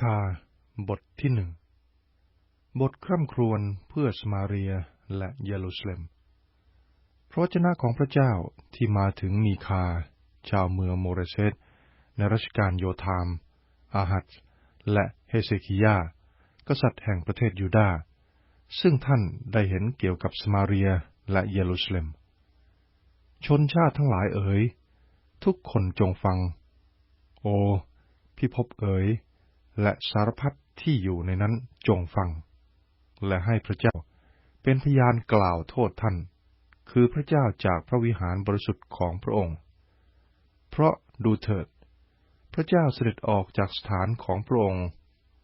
คาบทที่หนึ่ง บทคร่ำครวญเพื่อสมาเรียและเยรูซาเล็ม พระเจ้าของพระเจ้าที่มาถึงมีคา ชาวเมืองโมเรเซตในรัชกาลโยธาม อาหัตและเฮเซคิยา กษัตริย์แห่งประเทศยูดาห์ซึ่งท่านได้เห็นเกี่ยวกับสมาเรียและเยรูซาเล็ม ชนชาติทั้งหลายเอ๋ย ทุกคนจงฟัง โอพิภพเอ๋ย และสารพัดที่อยู่ในนั้นจงฟัง และให้พระเจ้าเป็นพยานกล่าวโทษท่าน คือพระเจ้าจากพระวิหารบริสุทธิ์ของพระองค์ เพราะดูเถิด พระเจ้าเสด็จออกจากสถานของพระองค์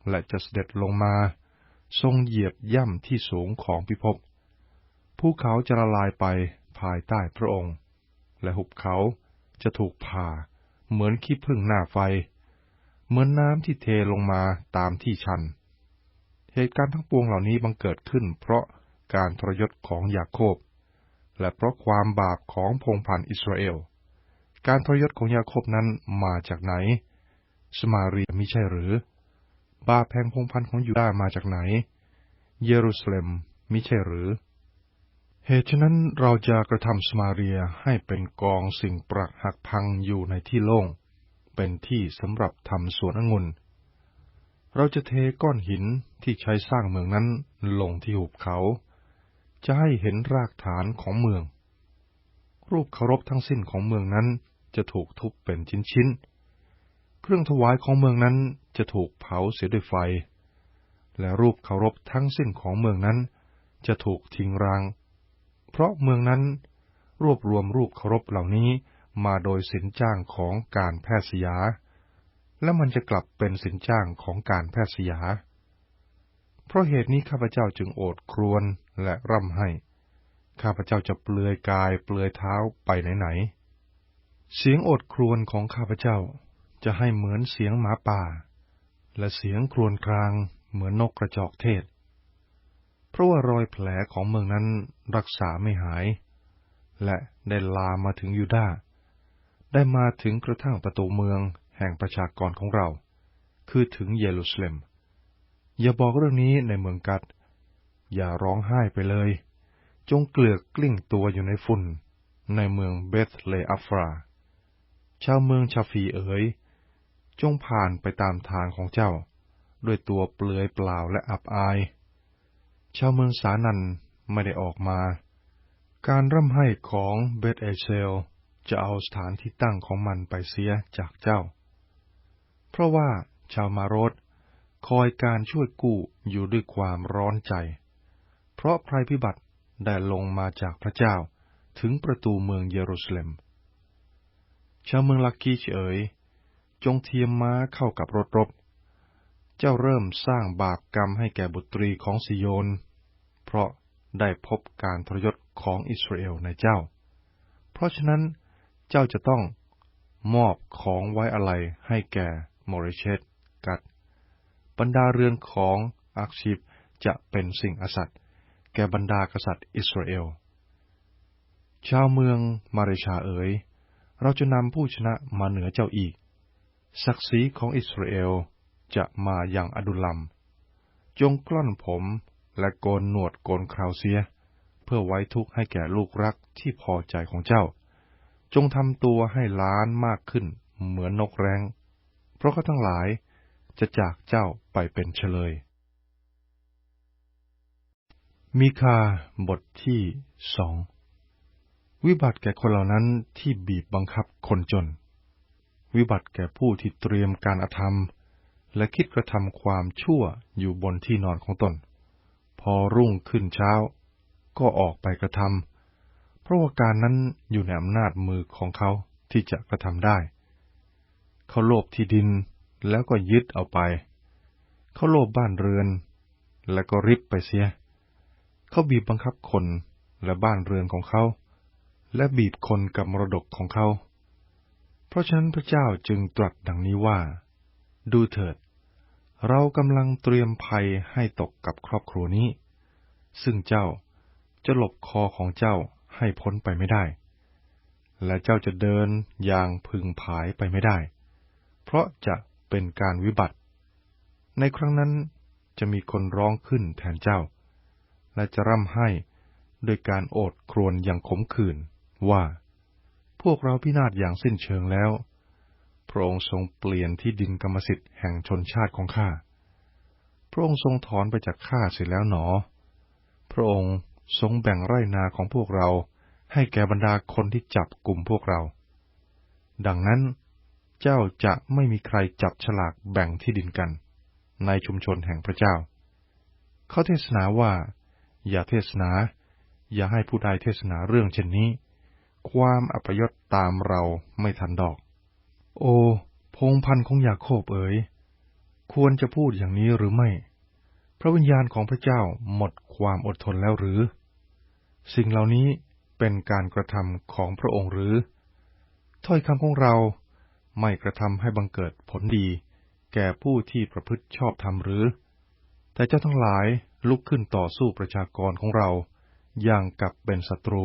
และจะเสด็จลงมา ทรงเหยียบย่ำที่สูงของพิภพภูเขาจะละลายไปภายใต้พระองค์ และหุบเขาจะถูกผ่าเหมือนขี้ผึ้งหน้าไฟ เหมือนน้ำที่เทลงมาตามที่ชัน เหตุการณ์ทั้งปวงเหล่านี้บังเกิดขึ้น เพราะการทรยศของยาโคบ และเพราะความบาปของพงพันอิสราเอล การทรยศของยาโคบนั้นมาจากไหน สมาเรียมิใช่หรือ บาปแห่งพงพันของยูดาห์มาจากไหน เยรูซาเล็มมิใช่หรือ เหตุฉะนั้นเราจะกระทำสมาเรียให้เป็นกองสิ่งปรักหักพังอยู่ในที่โล่ง เป็นที่สำหรับทำสวนองุ่น เราจะเทก้อนหินที่ใช้สร้างเมืองนั้นลงที่หุบเขา จะให้เห็นรากฐานของเมือง รูปเคารพทั้งสิ้นของเมืองนั้นจะถูกทุบเป็นชิ้นๆ เครื่องถวายของเมืองนั้นจะถูกเผาเสียด้วยไฟ และรูปเคารพทั้งสิ้นของเมืองนั้นจะถูกทิ้งราง เพราะเมืองนั้นรวบรวมรูปเคารพเหล่านี้ มาโดยสินจ้างของการแพทย์สยา และมันจะกลับเป็นสินจ้างของการแพทย์สยา เพราะเหตุนี้ข้าพเจ้าจึงโอดครวญและร่ำไห้ ข้าพเจ้าจะเปลือยกายเปลือยเท้าไปไหนๆ เสียงโอดครวญของข้าพเจ้าจะให้เหมือนเสียงหมาป่า และเสียงครวญครางเหมือนนกกระจอกเทศ เพราะว่ารอยแผลของเมืองนั้นรักษาไม่หาย และได้ลามมาถึงยูดาห์ ได้มาถึงกระทั่งประตูเมืองแห่งประชากรของเรา คือถึงเยรูซาเล็ม อย่าบอกเรื่องนี้ในเมืองกัด อย่าร้องไห้ไปเลย จงเกลือกกลิ้งตัวอยู่ในฝุ่น ในเมืองเบธเลอัฟรา ชาวเมืองชาฟีเอ๋ย จงผ่านไปตามทางของเจ้า ด้วยตัวเปลือยเปล่าและอับอาย ชาวเมืองสานันไม่ได้ออกมา การร่ำไห้ของเบธเอเซล จะเอาสถานที่ตั้งของมันไปเสียจากเจ้า เพราะว่าชาวมารดคอยการช่วยกู้อยู่ด้วยความร้อนใจ เพราะภัยพิบัติได้ลงมาจากพระเจ้าถึงประตูเมืองเยรูซาเล็ม ชาวเมืองลักกีเอ๋ย จงเทียมม้าเข้ากับรถรบ เจ้าเริ่มสร้างบาปกรรมให้แก่บุตรีของซิโยน เพราะได้พบการทรยศของอิสราเอลในเจ้า เพราะฉะนั้น เจ้าจะต้องมอบของไว้อะไรให้แก่โมเรเชตกัด บรรดาเรือนของอักชิบจะเป็นสิ่งอสัตย์แก่บรรดากษัตริย์อิสราเอล ชาวเมืองมาเรชาเอ๋ย เราจะนำผู้ชนะมาเหนือเจ้าอีก ศักดิ์ศรีของอิสราเอลจะมาอย่างอดุลัม จงกล้อนผมและโกนหนวดโกนคราวเสีย เพื่อไว้ทุกข์ให้แก่ลูกรักที่พอใจของเจ้า จงทำตัวให้ล้านมากขึ้นเหมือนนกแร้ง เพราะเขาทั้งหลายจะจากเจ้าไปเป็นเฉลย มีคาบทที่สอง วิบัติแก่คนเหล่านั้นที่บีบบังคับคนจน วิบัติแก่ผู้ที่เตรียมการอธรรม และคิดกระทำความชั่วอยู่บนที่นอนของตน พอรุ่งขึ้นเช้า ก็ออกไปกระทำ เพราะว่าการนั้นอยู่ในอำนาจมือของเขาที่จะกระทำได้ เขาโลภที่ดินแล้วก็ยึดเอาไป เขาโลภบ้านเรือน แล้วก็ริบไปเสีย เขาบีบบังคับคนและบ้านเรือนของเขา และบีบคนกับมรดกของเขา เพราะฉะนั้นพระเจ้าจึงตรัสดังนี้ว่า ดูเถิด เรากำลังเตรียมภัยให้ตกกับครอบครัวนี้ ซึ่งเจ้าจะหลบคอของเจ้า ให้พ้นไปไม่ได้ และเจ้าจะเดินอย่างพึงผายไปไม่ได้ เพราะจะเป็นการวิบัติ ในครั้งนั้นจะมีคนร้องขึ้นแทนเจ้า และจะร่ำไห้โดยการโอดครวญอย่างขมขื่นว่า พวกเราพินาศอย่างสิ้นเชิงแล้ว พระองค์ทรงเปลี่ยนที่ดินกรรมสิทธิ์แห่งชนชาติของข้า พระองค์ทรงถอนไปจากข้าเสียแล้วหนอ พระองค์ ทรงแบ่งไร่นาของพวกเราให้แก่บรรดาคนที่จับกลุ่มพวกเรา ดังนั้นเจ้าจะไม่มีใครจับฉลากแบ่งที่ดินกัน ในชุมชนแห่งพระเจ้า เขาเทศนาว่า อย่าเทศนา อย่าให้ผู้ใดเทศนาเรื่องเช่นนี้ ความอัปยศตามเราไม่ทันดอก โอ้พงพันธ์ของยาโคบเอ๋ย ควรจะพูดอย่างนี้หรือไม่ ระวิญญาณของพระเจ้าหมดความอดทนแล้วหรือ สิ่งเหล่านี้เป็นการกระทำของพระองค์หรือ ถ้อยคำของเราไม่กระทำให้บังเกิดผลดี แก่ผู้ที่ประพฤติชอบธรรมหรือ แต่เจ้าทั้งหลายลุกขึ้นต่อสู้ประชากรของเราอย่างกับเป็นศัตรู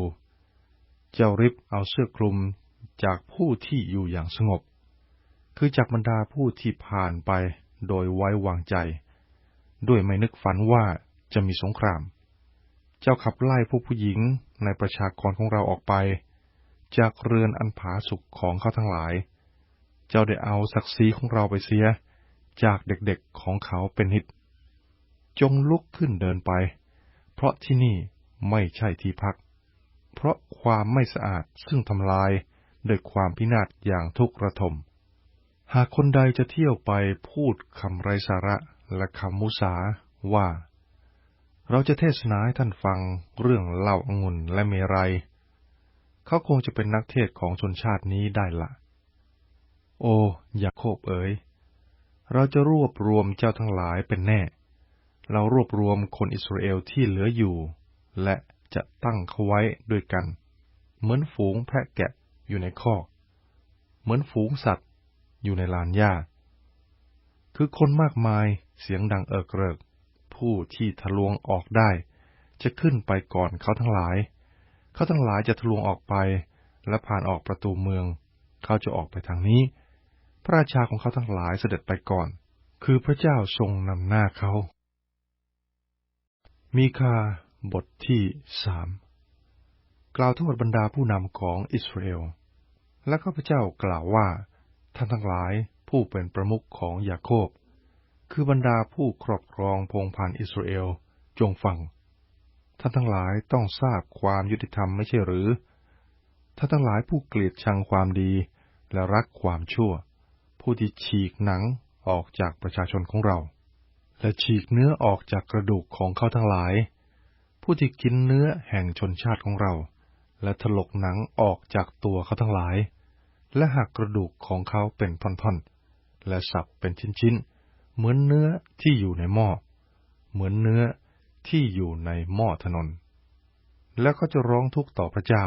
เจ้าริบเอาเสื้อคลุมจากผู้ที่อยู่อย่างสงบ คือจากบรรดาผู้ที่ผ่านไปโดยไว้วางใจ ด้วยไม่นึกฝันว่าจะมีสงคราม เจ้าขับไล่พวกผู้หญิงในประชากรของเราออกไป จากเรือนอันผาสุกของเขาทั้งหลาย เจ้าได้เอาศักดิ์ศรีของเราไปเสีย จากเด็กๆของเขาเป็นหิต จงลุกขึ้นเดินไป เพราะที่นี่ไม่ใช่ที่พัก เพราะความไม่สะอาดซึ่งทำลายโดยความพินาศอย่างทุกระทม หากคนใดจะเที่ยวไปพูดคำไรสาระ และคำมุสาว่า เราจะเทศนาให้ท่านฟังเรื่องเล่าองุ่นและเมรัย เขาคงจะเป็นนักเทศของชนชาตินี้ได้ละ โอ้ยาโคบเอ๋ย เราจะรวบรวมเจ้าทั้งหลายเป็นแน่ เรารวบรวมคนอิสราเอลที่เหลืออยู่ และจะตั้งเขาไว้ด้วยกัน เหมือนฝูงแพะแกะอยู่ในคอก เหมือนฝูงสัตว์อยู่ในลานหญ้า คือคนมากมาย เสียงดังเอิกเริก ผู้ที่ทะลวงออกได้ จะขึ้นไปก่อนเขาทั้งหลาย เขาทั้งหลายจะทะลวงออกไป และผ่านออกประตูเมือง เขาจะออกไปทางนี้ พระราชาของเขาทั้งหลายเสด็จไปก่อน คือพระเจ้าทรงนำหน้าเขา มีคาบทที่สามกล่าวโทษบรรดาผู้นำของอิสราเอล และข้าพเจ้ากล่าวว่า ท่านทั้งหลายผู้เป็นประมุขของยาโคบ คือบรรดาผู้ครอบครองพงพันอิสราเอลจงฟัง ท่านทั้งหลายต้องทราบความยุติธรรมไม่ใช่หรือ ท่านทั้งหลายผู้เกลียดชังความดีและรักความชั่ว ผู้ที่ฉีกหนังออกจากประชาชนของเรา และฉีกเนื้อออกจากกระดูกของเขาทั้งหลาย ผู้ที่กินเนื้อแห่งชนชาติของเรา และถลกหนังออกจากตัวเขาทั้งหลาย และหักกระดูกของเขาเป็นท่อนๆ และสับเป็นชิ้นๆ เหมือนเนื้อที่อยู่ในหม้อ เหมือนเนื้อที่อยู่ในหม้อถนน แล้วเขาจะร้องทุกข์ต่อพระเจ้า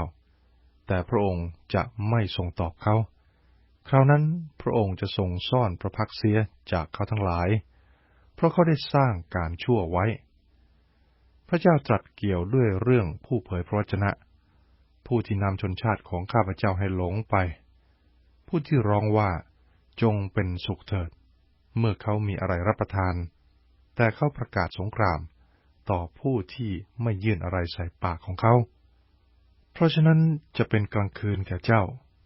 แต่พระองค์จะไม่ทรงตอบเขา คราวนั้นพระองค์จะทรงซ่อนพระพักเสียจากเขาทั้งหลาย เพราะเขาได้สร้างการชั่วไว้ พระเจ้าตรัสเกี่ยวด้วยเรื่องผู้เผยพระวจนะ ผู้ที่นำชนชาติของข้าพเจ้าให้หลงไป ผู้ที่ร้องว่าจงเป็นสุขเถิด เมื่อเขามีอะไรรับประทาน แต่เขาประกาศสงคราม ต่อผู้ที่ไม่ยื่นอะไรใส่ปากของเขา เพราะฉะนั้นจะเป็นกลางคืนแก่เจ้า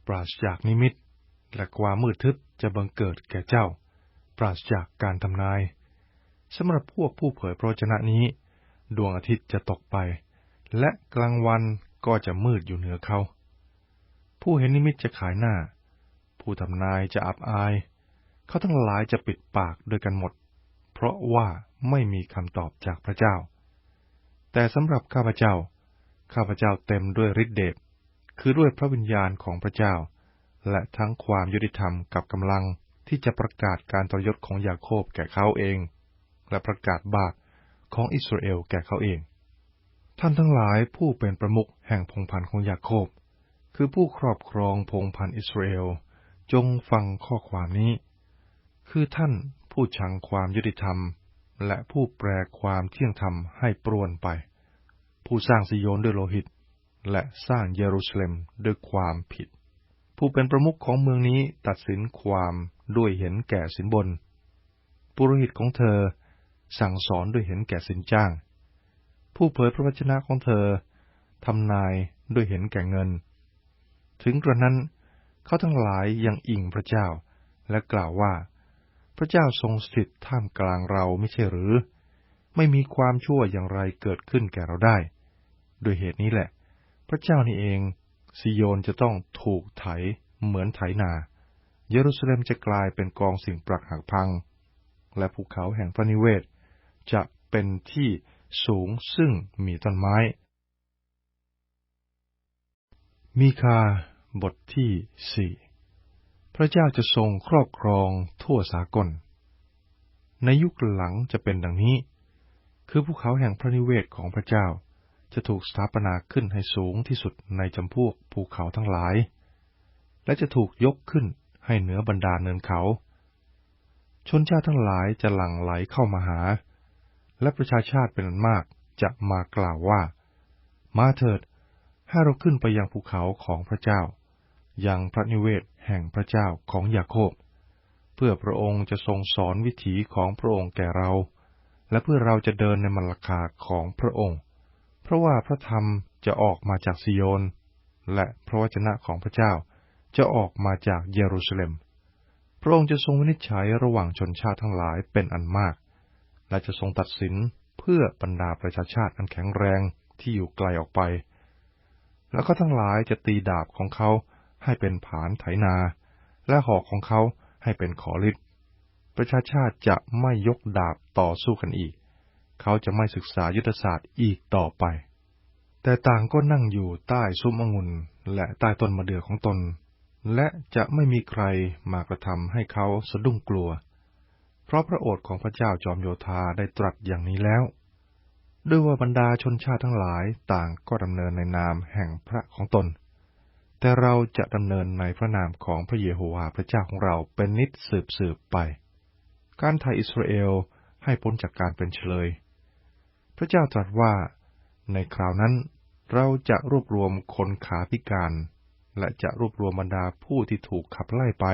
ปราศจากนิมิต และความมืดทึบจะบังเกิดแก่เจ้า ปราศจากการทำนายสำหรับพวกผู้เผยพระชนะนี้ ดวงอาทิตย์จะตกไป และกลางวันก็จะมืดอยู่เหนือเขา ผู้เห็นนิมิตจะขายหน้า ผู้ทำนายจะอับอาย เขาทั้งหลายจะปิดปากด้วยกันหมด เพราะว่าไม่มีคำตอบจากพระเจ้า แต่สำหรับข้าพเจ้า ข้าพเจ้าเต็มด้วยฤทธิเดช คือด้วยพระวิญญาณของพระเจ้า และทั้งความยุติธรรมกับกำลังที่จะประกาศการทรยศของยาโคบแก่เขาเอง และประกาศบาปของอิสราเอลแก่เขาเอง ท่านทั้งหลายผู้เป็นประมุขแห่งพงพันธ์ของยาโคบ คือผู้ครอบครองพงพันธ์อิสราเอล จงฟังข้อความนี้ คือท่านผู้ชังความยุติธรรม และผู้แปลความเที่ยงธรรมให้ปรวนไป ผู้สร้างซิโยนด้วยโลหิต และสร้างเยรูซาเล็มด้วยความผิด ผู้เป็นประมุขของเมืองนี้ตัดสินความด้วยเห็นแก่สินบน ปุโรหิตของเธอสั่งสอนด้วยเห็นแก่สินจ้าง ผู้เผยพระวจนะของเธอทำนายด้วยเห็นแก่เงิน ถึงกระนั้นเขาทั้งหลายยังอิงพระเจ้าและกล่าวว่า พระเจ้าทรงสถิตท่ามกลางเราไม่ใช่หรือ ไม่มีความชั่วอย่างไรเกิดขึ้นแก่เราได้ด้วยเหตุนี้แหละ พระเจ้านี่เองซิโยนจะต้องถูกไถเหมือนไถนา เยรูซาเล็มจะกลายเป็นกองสิ่งปรักหักพัง และภูเขาแห่งพระนิเวศ จะเป็นที่สูงซึ่งมีต้นไม้ มีคาบทที่สี่ พระเจ้าจะทรงครอบครองทั่วสากล ในยุคหลังจะเป็นดังนี้ คือภูเขาแห่งพระนิเวศของพระเจ้าจะถูกสถาปนาขึ้นให้สูงที่สุดในจำพวกภูเขาทั้งหลาย และจะถูกยกขึ้นให้เหนือบรรดาเนินเขา ชนชาติทั้งหลายจะหลั่งไหลเข้ามาหา และประชาชาติเป็นอันมากจะมากล่าวว่า มาเถิด ให้เราขึ้นไปยังภูเขาของพระเจ้า ยังพระนิเวศแห่งพระเจ้าของยาโคบ เพื่อพระองค์จะทรงสอนวิถีของพระองค์แก่เรา และเพื่อเราจะเดินในมรรคาของพระองค์ เพราะว่าพระธรรมจะออกมาจากซิโยน และพระวจนะของพระเจ้าจะออกมาจากเยรูซาเล็ม พระองค์จะทรงวินิจฉัยระหว่างชนชาติทั้งหลายเป็นอันมาก และจะทรงตัดสินเพื่อบรรดาประชาชาติอันแข็งแรงที่อยู่ไกลออกไป แล้วก็ทั้งหลายจะตีดาบของเขา ให้เป็นผานไถนา และหอกของเขาให้เป็นขอฤทธิ์ประชาชาติจะไม่ยกดาบต่อสู้กันอีก เขาจะไม่ศึกษายุทธศาสตร์อีกต่อไป แต่ต่างก็นั่งอยู่ใต้ซุ้มองุ่นและใต้ต้นมะเดื่อของตน และจะไม่มีใครมากระทำให้เขาสะดุ้งกลัว เพราะพระโอษฐ์ของพระเจ้าจอมโยธาได้ตรัสอย่างนี้แล้วด้วยว่าบรรดาชนชาติทั้งหลายต่างก็ดำเนินในนามแห่งพระของตน แต่เราจะดำเนินในพระนามของพระเยโฮวาห์พระเจ้าของเราเป็นนิจสืบสืบไป การไถ่อิสราเอลให้พ้นจากการเป็นเฉลย พระเจ้าตรัสว่า ในคราวนั้นเราจะรวบรวมคนขาพิการ และจะรวบรวมบรรดาผู้ที่ถูกขับไล่ไป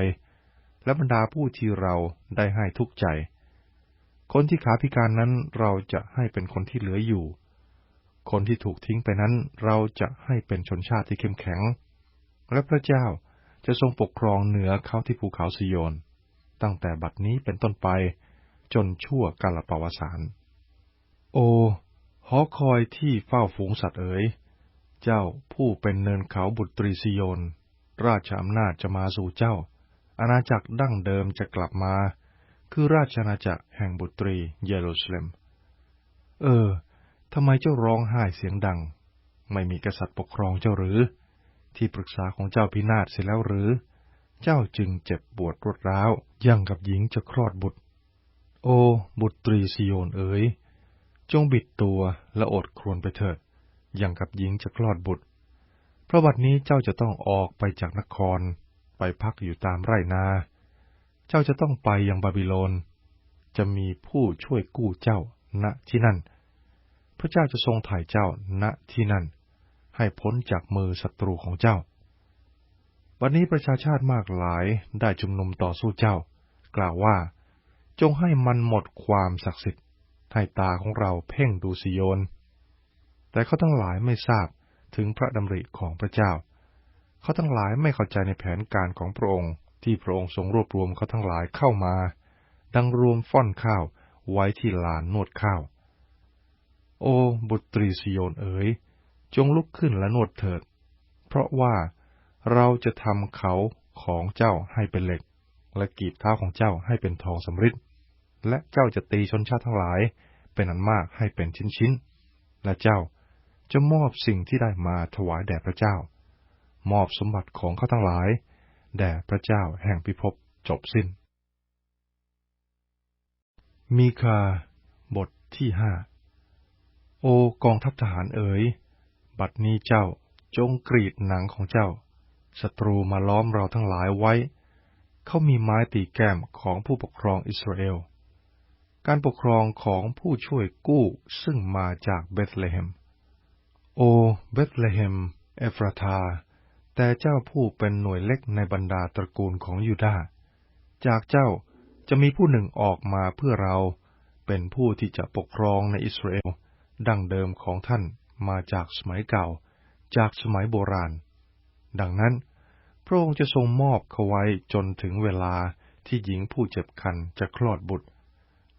และบรรดาผู้ที่เราได้ให้ทุกใจ คนที่ขาพิการนั้นเราจะให้เป็นคนที่เหลืออยู่ คนที่ถูกทิ้งไปนั้นเราจะให้เป็นชนชาติที่เข้มแข็ง และพระเจ้าจะทรงปกครองเหนือเขาที่ภูเขาซิโยน ตั้งแต่บัดนี้เป็นต้นไปจนชั่วกาลปวสานโอ หอคอยที่เฝ้าฝูงสัตว์เอ๋ย เจ้าผู้เป็นเนินเขาบุตรีซิโยน ราชอำนาจจะมาสู่เจ้า อาณาจักรดั้งเดิมจะกลับมา คือราชอาณาจักรแห่งบุตรีเยรูซาเล็ม เออ ทำไมเจ้าร้องไห้เสียงดัง ไม่มีกษัตริย์ปกครองเจ้าหรือ ที่ปรึกษาของเจ้าพินาศเสียแล้วหรือ เจ้าจึงเจ็บปวดรวดร้าวยังกับหญิงจะคลอดบุตร โอ บุตรีซิโยนเอ๋ย จงบิดตัวและอดครวนไปเถิดอย่างกับหญิงจะคลอดบุตร เพราะบัดนี้เจ้าจะต้องออกไปจากนคร ไปพักอยู่ตามไร่นา เจ้าจะต้องไปยังบาบิโลน จะมีผู้ช่วยกู้เจ้าณที่นั่น พระเจ้าจะทรงถ่ายเจ้าณที่นั่น ให้พ้นจากมือศัตรูของเจ้า วันนี้ประชาชาติมากหลายได้ชุมนุมต่อสู้เจ้า กล่าวว่า จงให้มันหมดความศักดิ์สิทธิ์ให้ตาของเราเพ่งดูสิโยน แต่เขาทั้งหลายไม่ทราบถึงพระดำริของพระเจ้า เขาทั้งหลายไม่เข้าใจในแผนการของพระองค์ที่พระองค์ทรงรวบรวมเขาทั้งหลายเข้ามา ดังรวมฟ่อนข้าวไว้ที่ลานนวดข้าว โอ้บุตรีสิโยนเอ๋ย จงลุกขึ้นและนวดเถิด เพราะว่าเราจะทำเขาของเจ้าให้เป็นเหล็ก และกีบเท้าของเจ้าให้เป็นทองสำริดและเจ้าจะตีชนชาติทั้งหลาย เป็นอันมากให้เป็นชิ้นๆ และเจ้าจะมอบสิ่งที่ได้มาถวายแด่พระเจ้า มอบสมบัติของเขาทั้งหลาย แด่พระเจ้าแห่งพิภพจบสิ้น มีคา บทที่ห้า โอกองทัพทหารเอ๋ย บัดนี้เจ้าจงกรีดหนังของเจ้า ศัตรูมาล้อมเราทั้งหลายไว้ เขามีไม้ตีแก้มของผู้ปกครองอิสราเอล การปกครองของผู้ช่วยกู้ซึ่งมาจากเบธเลเฮม โอเบธเลเฮม เอฟราธาแต่เจ้าผู้เป็นหน่วยเล็กในบรรดาตระกูลของยูดาจากเจ้าจะมีผู้หนึ่งออกมาเพื่อเรา เป็นผู้ที่จะปกครองในอิสราเอลดั้งเดิมของท่าน มาจากสมัยเก่า จากสมัยโบราณ ดังนั้น พระองค์จะทรงมอบเขาไว้จนถึงเวลาที่หญิงผู้เจ็บคันจะคลอดบุตร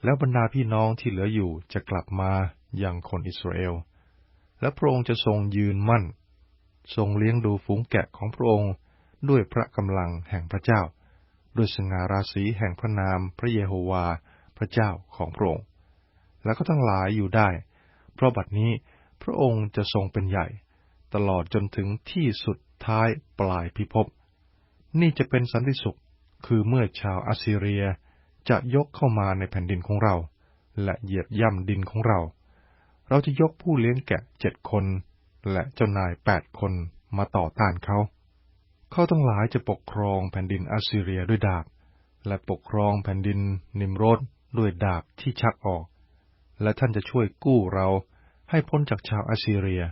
แล้วบรรดาพี่น้องที่เหลืออยู่จะกลับมาอย่างคนอิสราเอล และพระองค์จะทรงยืนมั่น ทรงเลี้ยงดูฝูงแกะของพระองค์ด้วยพระกำลังแห่งพระเจ้า ด้วยสง่าราศีแห่งพระนามพระเยโฮวา พระเจ้าของพระองค์ แล้วก็ทั้งหลายอยู่ได้ เพราะบัดนี้ พระองค์จะทรงเป็นใหญ่ ตลอดจนถึงที่สุดท้ายปลายพิภพ นี่จะเป็นสันติสุข คือเมื่อชาวอัสซีเรียจะยกเข้ามาในแผ่นดินของเรา และเหยียบย่ำดินของเรา เราจะยกผู้เลี้ยงแกะเจ็ดคน และเจ้านายแปดคนมาต่อต้านเขา เขาทั้งหลายจะปกครองแผ่นดินอัสซีเรียด้วยดาบ และปกครองแผ่นดินนิมโรดด้วยดาบที่ชักออก และท่านจะช่วยกู้เรา ให้พ้นจากชาวอัสซีเรีย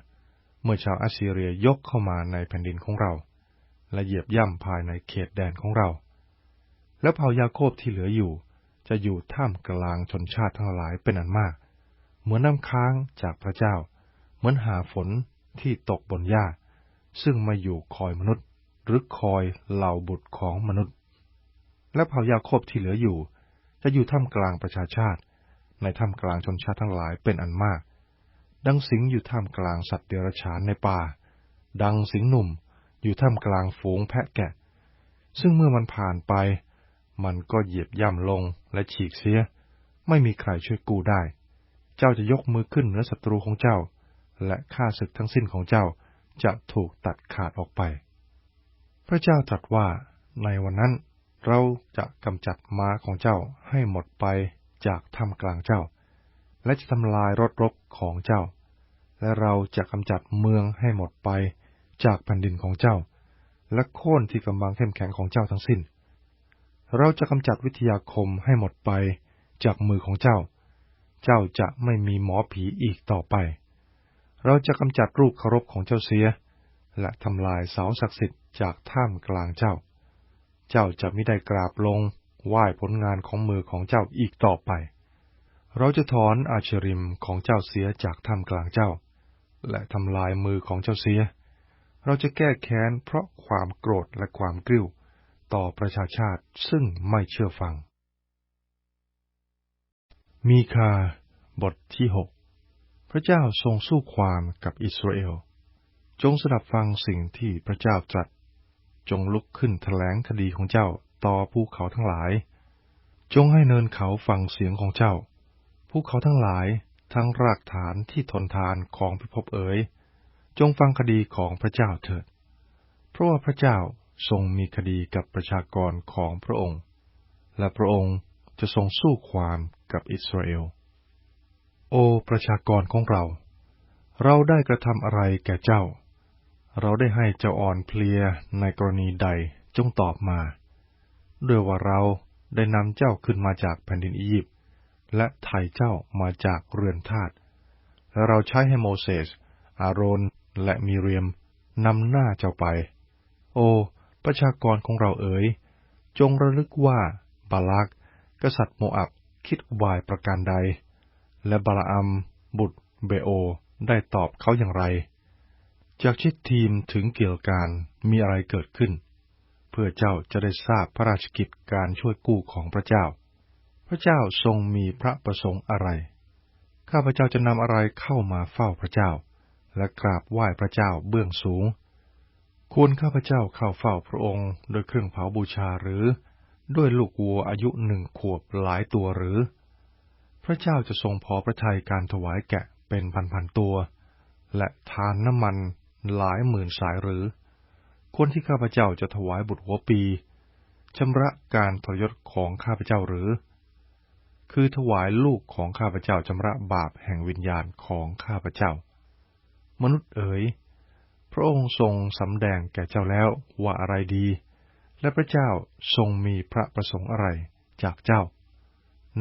เมื่อชาวอัสซีเรียยกเข้ามาในแผ่นดินของเรา และเหยียบย่ำภายในเขตแดนของเรา แล้วเผ่ายาโคบที่เหลืออยู่ จะอยู่ท่ามกลางชนชาติทั้งหลายเป็นอันมาก เหมือนน้ำค้างจากพระเจ้า เหมือนหาฝนที่ตกบนหญ้า ซึ่งมาอยู่คอยมนุษย์ หรือคอยเหล่าบุตรของมนุษย์ และเผ่ายาโคบที่เหลืออยู่ จะอยู่ท่ามกลางประชาชาติ ในท่ามกลางชนชาติทั้งหลายเป็นอันมาก ดังสิงอยู่ท่ามกลางสัตว์เดรัจฉานในป่า ดังสิงหนุ่มอยู่ท่ามกลางฝูงแพะแกะ ซึ่งเมื่อมันผ่านไป มันก็เหยียบย่ำลงและฉีกเสีย ไม่มีใครช่วยกู้ได้ เจ้าจะยกมือขึ้นเหนือศัตรูของเจ้า และข้าศึกทั้งสิ้นของเจ้าจะถูกตัดขาดออกไป พระเจ้าตรัสว่าในวันนั้นเราจะกำจัดม้าของเจ้าให้หมดไปจากท่ามกลางเจ้า และจะทำลายรถรบของเจ้า และเราจะกำจัดเมืองให้หมดไปจากแผ่นดินของเจ้า และโค่นที่กำบังเข้มแข็งของเจ้าทั้งสิ้น เราจะกำจัดวิทยาคมให้หมดไปจากมือของเจ้า เจ้าจะไม่มีหมอผีอีกต่อไป เราจะกำจัดรูปเคารพของเจ้าเสีย และทำลายเสาศักดิ์สิทธิ์จากท่ามกลางเจ้า เจ้าจะไม่ได้กราบลงไหว้ผลงานของมือของเจ้าอีกต่อไป เราจะถอนอาชริมของเจ้าเสียจากท่ามกลางเจ้า และทำลายมือของเจ้าเสีย เราจะแก้แค้นเพราะความโกรธและความกริ้ว ต่อประชาชาติซึ่งไม่เชื่อฟัง มีคา บทที่หกพระเจ้าทรงสู้ความกับอิสราเอล จงสดับฟังสิ่งที่พระเจ้าตรัส จงลุกขึ้นแถลงคดีของเจ้าต่อภูเขาทั้งหลาย จงให้เนินเขาฟังเสียงของเจ้าภูเขาทั้งหลาย ทั้งรากฐานที่ทนทานของพิภพเอ๋ย จงฟังคดีของพระเจ้าเถิด เพราะว่าพระเจ้าทรงมีคดีกับประชากรของพระองค์ และพระองค์จะทรงสู้ความกับอิสราเอล โอประชากรของเรา เราได้กระทำอะไรแก่เจ้า เราได้ให้เจ้าอ่อนเพลียในกรณีใดจงตอบมา ด้วยว่าเราได้นำเจ้าขึ้นมาจากแผ่นดินอียิปต์ และไถ่เจ้ามาจากเรือนทาสและเราใช้ให้โมเสส อาโรน และมิเรียมนำหน้าเจ้าไป โอ ประชากรของเราเอ๋ย จงระลึกว่าบาลัก กษัตริย์โมอับคิดวายประการใด และบาลอัม บุตรเบโอ ได้ตอบเขาอย่างไร จากชิดทีมถึงเกี่ยวการมีอะไรเกิดขึ้น เพื่อเจ้าจะได้ทราบพระราชกิจการช่วยกู้ของพระเจ้า ระเจ้าทรงมีพระประสงค์อะไร ข้าพเจ้าจะนำอะไรเข้ามาเฝ้าพระเจ้า และกราบไหว้พระเจ้าเบื้องสูง ควรข้าพเจ้าเข้าเฝ้าพระองค์โดยเครื่องเผาบูชาหรือ ด้วยลูกวัวอายุหนึ่งขวบหลายตัวหรือ พระเจ้าจะทรงพอพระทัยการถวายแกะเป็นพันๆตัว และทานน้ำมันหลายหมื่นสายหรือคนที่ข้าพเจ้าจะถวายบุตรหัวปีชำระการทรยศของข้าพเจ้าหรือ คือถวายลูกของข้าพเจ้าชำระบาปแห่งวิญญาณของข้าพเจ้า มนุษย์เอ๋ย พระองค์ทรงสำแดงแก่เจ้าแล้วว่าอะไรดี และพระเจ้าทรงมีพระประสงค์อะไรจากเจ้า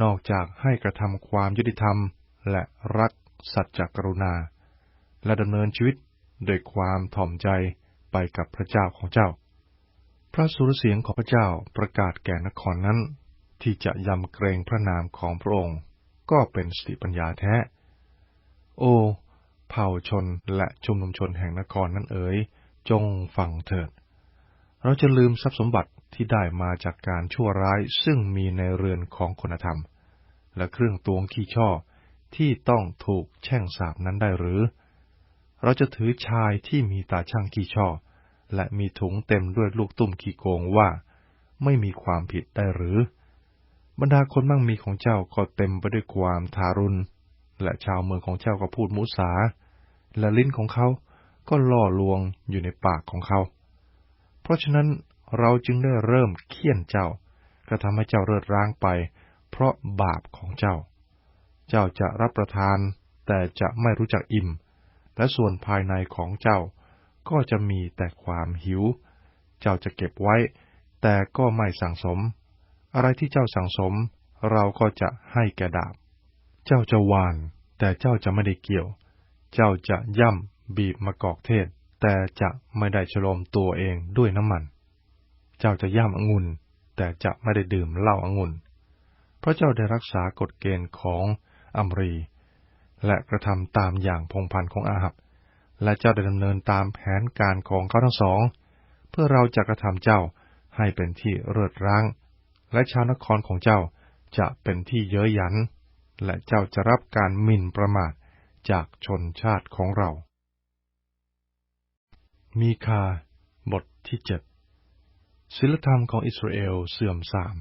นอกจากให้กระทำความยุติธรรมและรักสัจจกรุณา และดำเนินชีวิตโดยความถ่อมใจไปกับพระเจ้าของเจ้า พระสุรเสียงของพระเจ้าประกาศแก่นครนั้น ที่จะยำเกรงพระนามของพระองค์ ก็เป็นสติปัญญาแท้ โอ้เผ่าชนและชุมนุมชนแห่งนครนั้นเอ๋ย จงฟังเถิด เราจะลืมทรัพย์สมบัติที่ได้มาจากการชั่วร้ายซึ่งมีในเรือนของคุณธรรม และเครื่องตวงขี้ช่อที่ต้องถูกแช่งสาบนั้นได้หรือ เราจะถือชายที่มีตาช่างขี้ช่อ และมีถุงเต็มด้วยลูกตุ้มขี้โกงว่า ไม่มีความผิดได้หรือ บรรดาคนมั่งมีของเจ้าก็เต็มไปด้วยความทารุณ และชาวเมืองของเจ้าก็พูดมุสา และลิ้นของเขาก็ล่อลวงอยู่ในปากของเขา เพราะฉะนั้นเราจึงได้เริ่มเคี่ยนเจ้า กระทำให้เจ้าเลิดร้างไป เพราะบาปของเจ้า เจ้าจะรับประทาน แต่จะไม่รู้จักอิ่ม และส่วนภายในของเจ้าก็จะมีแต่ความหิว เจ้าจะเก็บไว้ แต่ก็ไม่สั่งสม อะไรที่เจ้าสั่งสม เราก็จะให้แก่ดาบ เจ้าจะวาน แต่เจ้าจะไม่ได้เกี่ยว เจ้าจะย่ำบีบมะกอกเทศ แต่จะไม่ได้ฉลมตัวเองด้วยน้ำมัน เจ้าจะย่ำองุ่นแต่จะไม่ได้ดื่มเหล้าองุ่น เพราะเจ้าได้รักษากฎเกณฑ์ของอัมรี และกระทำตามอย่างพงพันของอาหับ และเจ้าได้ดำเนินตามแผนการของเขาทั้งสอง เพื่อเราจะกระทำเจ้าให้เป็นที่เริดร้าง และชาวนครของเจ้าจะเป็นที่เย้ยหยัน และเจ้าจะรับการหมิ่นประมาทจากชนชาติของเรา มีคา บทที่เจ็ดศีลธรรมของอิสราเอลเสื่อมทราม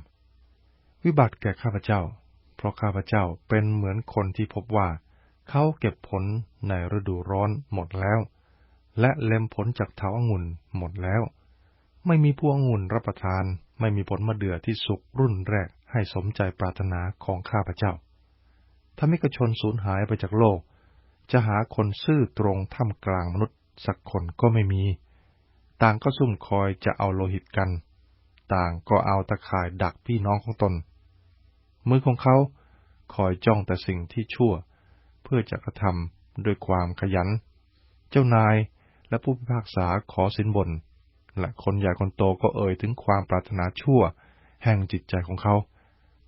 วิบัติแก่ข้าพเจ้า เพราะข้าพเจ้าเป็นเหมือนคนที่พบว่า เขาเก็บผลในฤดูร้อนหมดแล้ว และเล็มผลจากเถาองุ่นหมดแล้ว ไม่มีพวงองุ่นรับประทาน ไม่มีผลมะเดื่อที่สุกรุ่นแรกให้สมใจปรารถนาของข้าพเจ้าถ้ามิกชนสูญหายไปจากโลก จะหาคนซื่อตรงท่ามกลางมนุษย์สักคนก็ไม่มี ต่างก็ซุ่มคอยจะเอาโลหิตกัน ต่างก็เอาตะข่ายดักพี่น้องของตน มือของเขาคอยจ้องแต่สิ่งที่ชั่ว เพื่อจะกระทำด้วยความขยัน เจ้านายและผู้พิพากษาขอสินบน และคนใหญ่คนโตก็เอ่ยถึงความปรารถนาชั่ว แห่งจิตใจของเขา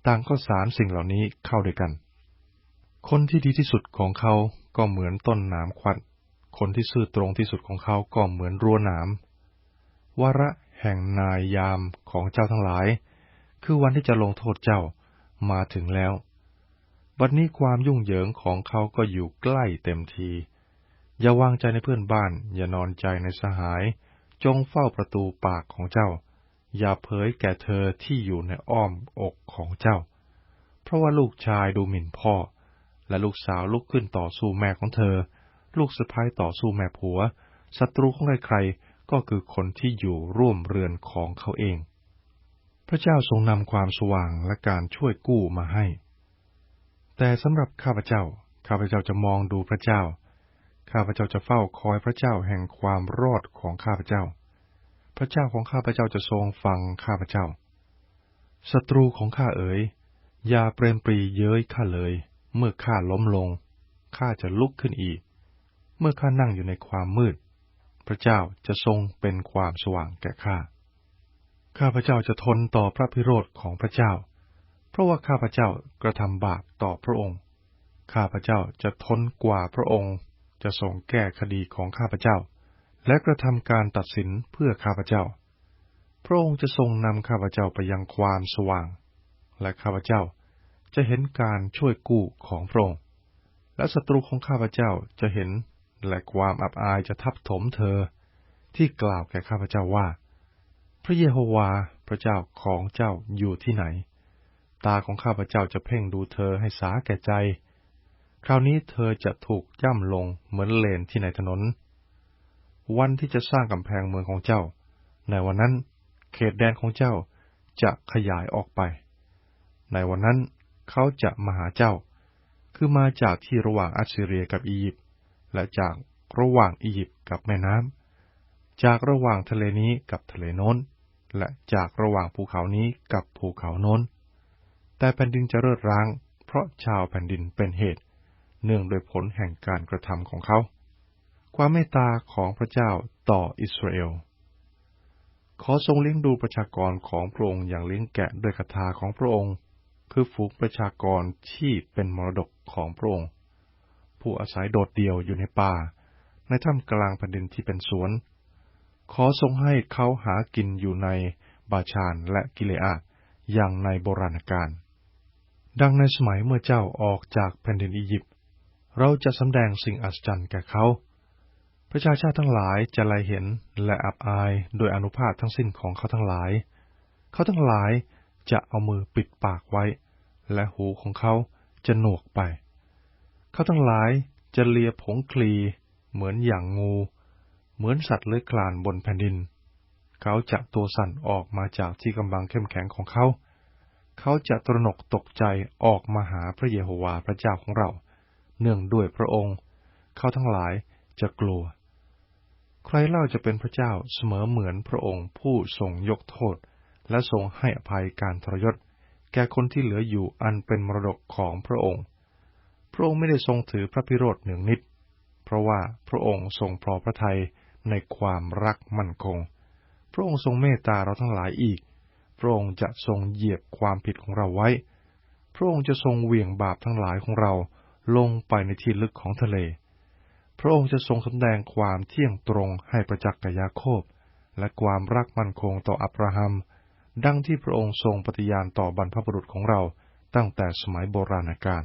ต่างก็สารสิ่งเหล่านี้เข้าด้วยกัน คนที่ดีที่สุดของเขาก็เหมือนต้นหนามควันคนที่ซื่อตรงที่สุดของเขาก็เหมือนรั้วหนามวาระแห่งนายยามของเจ้าทั้งหลาย คือวันที่จะลงโทษเจ้ามาถึงแล้ว บัดนี้ความยุ่งเหยิงของเขาก็อยู่ใกล้เต็มที อย่าวางใจในเพื่อนบ้าน อย่านอนใจในสหาย จงเฝ้าประตูปากของเจ้า อย่าเผยแก่เธอที่อยู่ในอ้อมอกของเจ้า เพราะว่าลูกชายดูหมิ่นพ่อ และลูกสาวลุกขึ้นต่อสู้แม่ของเธอ ลูกสะพ้ายต่อสู้แม่ผัว ศัตรูของใครๆก็คือคนที่อยู่ร่วมเรือนของเขาเอง พระเจ้าทรงนำความสว่างและการช่วยกู้มาให้ แต่สำหรับข้าพเจ้า ข้าพเจ้าจะมองดูพระเจ้า ข้าพเจ้าจะเฝ้าคอยพระเจ้าแห่งความรอดของข้าพเจ้า พระเจ้าของข้าพเจ้าจะทรงฟังข้าพเจ้า ศัตรูของข้าเอ๋ย อย่าเปรมปรีเย้ยข้าเลย เมื่อข้าล้มลง ข้าจะลุกขึ้นอีก เมื่อข้านั่งอยู่ในความมืด พระเจ้าจะทรงเป็นความสว่างแก่ข้า ข้าพเจ้าจะทนต่อพระพิโรธของพระเจ้า เพราะว่าข้าพเจ้ากระทำบาปต่อพระองค์ ข้าพเจ้าจะทนกว่าพระองค์ จะทรงแก้คดีของข้าพเจ้า และกระทำการตัดสินเพื่อข้าพเจ้า พระองค์จะทรงนำข้าพเจ้าไปยังความสว่าง และข้าพเจ้าจะเห็นการช่วยกู้ของพระองค์ และศัตรูของข้าพเจ้าจะเห็นและความอับอายจะทับถมเธอ ที่กล่าวแก่ข้าพเจ้าว่า พระเยโฮวาพระเจ้าของเจ้าอยู่ที่ไหน ตาของข้าพเจ้าจะเพ่งดูเธอให้สาแก่ใจ คราวนี้เธอจะถูกย่ำลงเหมือนเลนที่ในถนน วันที่จะสร้างกำแพงเมืองของเจ้า ในวันนั้น เขตแดนของเจ้าจะขยายออกไป ในวันนั้นเขาจะมาหาเจ้า คือมาจากที่ระหว่างอัสซีเรียกับอียิปต์ และจากระหว่างอียิปต์กับแม่น้ำ จากระหว่างทะเลนี้กับทะเลโน้น และจากระหว่างภูเขานี้กับภูเขาโน้น แต่แผ่นดินจะเลิดร้าง เพราะชาวแผ่นดินเป็นเหตุ เนื่องโดยผลแห่งการกระทำของเขา ความเมตตาของพระเจ้าต่ออิสราเอล ขอทรงเลี้ยงดูประชากรของพระองค์อย่างเลี้ยงแกะด้วยคาถาของพระองค์ คือฝูงประชากรที่เป็นมรดกของพระองค์ ผู้อาศัยโดดเดี่ยวอยู่ในป่า ในถ้ำกลางแผ่นดินที่เป็นสวน ขอทรงให้เขาหากินอยู่ในบาชานและกิเลอาอย่างในโบราณกาลดังในสมัยเมื่อเจ้าออกจากแผ่นดินอียิปต์ เราจะสำแดงสิ่งอัศจรรย์แก่เขา ประชาชาติทั้งหลายจะไลเห็นและอับอายโดยอนุภาพทั้งสิ้นของเขาทั้งหลาย เขาทั้งหลายจะเอามือปิดปากไว้ และหูของเขาจะหนวกไป เขาทั้งหลายจะเลียผงคลีเหมือนอย่างงู เหมือนสัตว์เลื้อยคลานบนแผ่นดิน เขาจะตัวสั่นออกมาจากที่กำบังเข้มแข็งของเขา เขาจะตระหนกตกใจออกมาหาพระเยโฮวาห์พระเจ้าของเรา เนื่องด้วยพระองค์ เขาทั้งหลายจะกลัว ใครเล่าจะเป็นพระเจ้าเสมอเหมือนพระองค์ผู้ทรงยกโทษ และทรงให้อภัยการทรยศ แก่คนที่เหลืออยู่อันเป็นมรดกของพระองค์ พระองค์ไม่ได้ทรงถือพระพิโรธหนึ่งนิด เพราะว่าพระองค์ทรงพอพระทัยในความรักมั่นคง พระองค์ทรงเมตตาเราทั้งหลายอีก พระองค์จะทรงเหยียบความผิดของเราไว้ พระองค์จะทรงเหวี่ยงบาปทั้งหลายของเรา ลงไปในที่ลึกของทะเล พระองค์จะทรงสำแดงความเที่ยงตรงให้ประจักษ์แก่ยาโคบ และความรักมั่นคงต่ออับราฮัม ดังที่พระองค์ทรงปฏิญาณต่อบรรพบุรุษของเราตั้งแต่สมัยโบราณกาล